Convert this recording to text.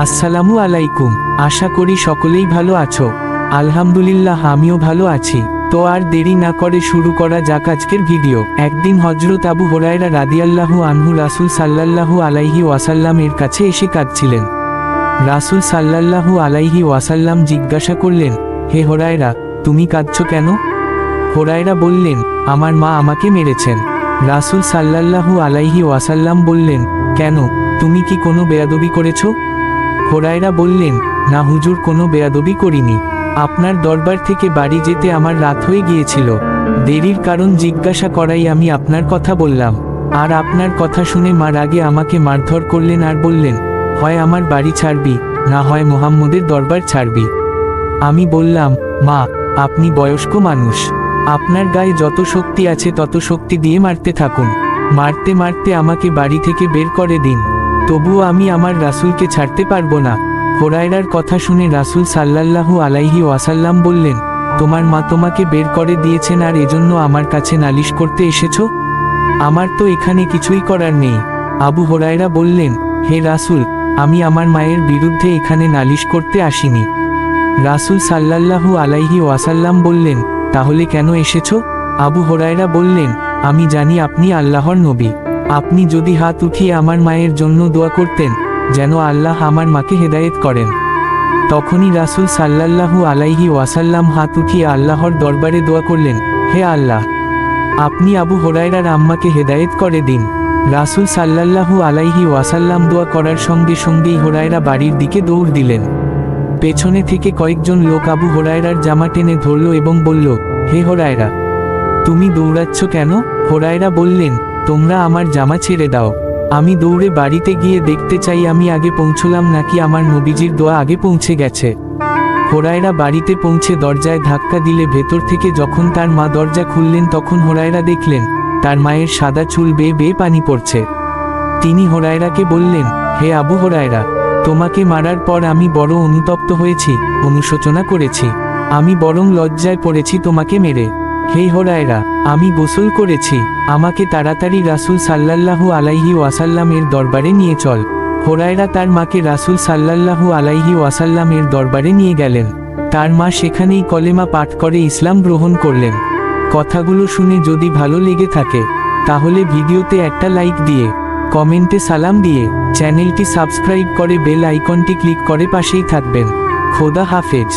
আসসালামু আলাইকুম, আশা করি সকলেই ভালো আছো। আলহামদুলিল্লাহ, আমিও ভালো আছি। তো আর দেরি না করে শুরু করা যাক আজকের ভিডিও। একদিন হজরত আবু হোরায়রা রাদিয়াল্লাহু আনহু রাসুল সাল্লাল্লাহু আলাইহি ওয়াসাল্লাম এর কাছে এসে কাঁদছিলেন। রাসুল সাল্লাল্লাহু আলাইহি ওয়াসাল্লাম জিজ্ঞাসা করলেন, হে হোরায়রা, তুমি কাঁদছ কেন? হোরায়রা বললেন, আমার মা আমাকে মেরেছেন। রাসুল সাল্লাল্লাহু আলাইহি ওয়াসাল্লাম বললেন, কেন? তুমি কি কোনো বেয়াদবি করেছ? হোরায়রা বললেন, না হুজুর, কোনো বেয়াদবি করিনি। আপনার দরবার থেকে বাড়ি যেতে আমার রাত হয়ে গিয়েছিল। দেরির কারণ জিজ্ঞাসা করাই আমি আপনার কথা বললাম। আর আপনার কথা শুনে মার আগে আমাকে মারধর করলেন আর বললেন, হয় আমার বাড়ি ছাড়বি, না হয় মোহাম্মদের দরবার ছাড়বি। আমি বললাম, মা, আপনি বয়স্ক মানুষ। আপনার গায়ে যত শক্তি আছে তত শক্তি দিয়ে মারতে থাকুন। মারতে মারতে আমাকে বাড়ি থেকে বের করে দিন। তবুও আমি আমার রাসূলকে ছাড়তে পারব না। হোরায়রার কথা শুনে রাসূল সাল্লাল্লাহু আলাইহি ওয়াসাল্লাম বললেন, তোমার মা তোমাকে বের করে দিয়েছেন আর এজন্য আমার কাছে নালিশ করতে এসেছ? আমার তো এখানে কিছুই করার নেই। আবু হোরায়রা বললেন, হে রাসূল, আমি আমার মায়ের বিরুদ্ধে এখানে নালিশ করতে আসিনি। রাসূল সাল্লাল্লাহু আলাইহি ওয়াসাল্লাম বললেন, তাহলে কেন এসেছ? আবু হোরায়রা বললেন, আমি জানি আপনি আল্লাহর নবী। আপনি যদি হাত উঠিয়ে আমার মায়ের জন্য দোয়া করতেন, যেন আল্লাহ আমার মাকে হেদায়েত করেন। তখনই রাসূল সাল্লাল্লাহু আলাইহি ওয়াসাল্লাম হাত উঠিয়ে আল্লাহর দরবারে দোয়া করলেন, হে আল্লাহ, আপনি আবু হোরায়রার আম্মাকে হেদায়েত করে দিন। রাসূল সাল্লাল্লাহু আলাইহি ওয়াসাল্লাম দোয়া করার সঙ্গে সঙ্গেই হোরায়রা বাড়ির দিকে দৌড় দিলেন। পেছনে থেকে কয়েকজন লোক আবু হোরায়রার জামা টেনে ধরল এবং বলল, হে হোরায়রা, তুমি দৌড়াচ্ছ কেন? হোরায়রা বললেন তোমরা আমার জামা ছেড়ে দাও। আমি দৌড়ে বাড়িতে গিয়ে দেখতে চাই আমি আগে পৌঁছলাম নাকি আমার নবীজির দোয়া আগে পৌঁছে গেছে। হোরায়রা বাড়িতে পৌঁছে দরজায় ধাক্কা দিলে ভেতর থেকে যখন তার মা দরজা খুললেন তখন হোরায়রা দেখলেন, তার মায়ের সাদা চুল বেয়ে বেয়ে পানি পড়ছে। তিনি হোরায়রাকে বললেন, হে আবু হোরায়রা, তোমাকে মারার পর আমি বড় অনুতপ্ত হয়েছি, অনুশোচনা করেছি। আমি বরং লজ্জায় পড়েছি তোমাকে মেরে। হে হোরায়রা আমি গোসল করেছি, আমাকে তাড়াতাড়ি রাসূল সাল্লাল্লাহু আলাইহি ওয়াসাল্লামের দরবারে নিয়ে চল। হোরায়রা তার মাকে রাসূল সাল্লাল্লাহু আলাইহি ওয়াসাল্লামের দরবারে নিয়ে গেলেন। তার মা সেখানেই কলেমা পাঠ করে ইসলাম গ্রহণ করলেন। কথাগুলো শুনে যদি ভালো লেগে থাকে, তাহলে ভিডিওতে একটা লাইক দিয়ে, কমেন্টে সালাম দিয়ে, চ্যানেলটি সাবস্ক্রাইব করে বেল আইকনটি ক্লিক করে পাশেই থাকবেন। খোদা হাফেজ।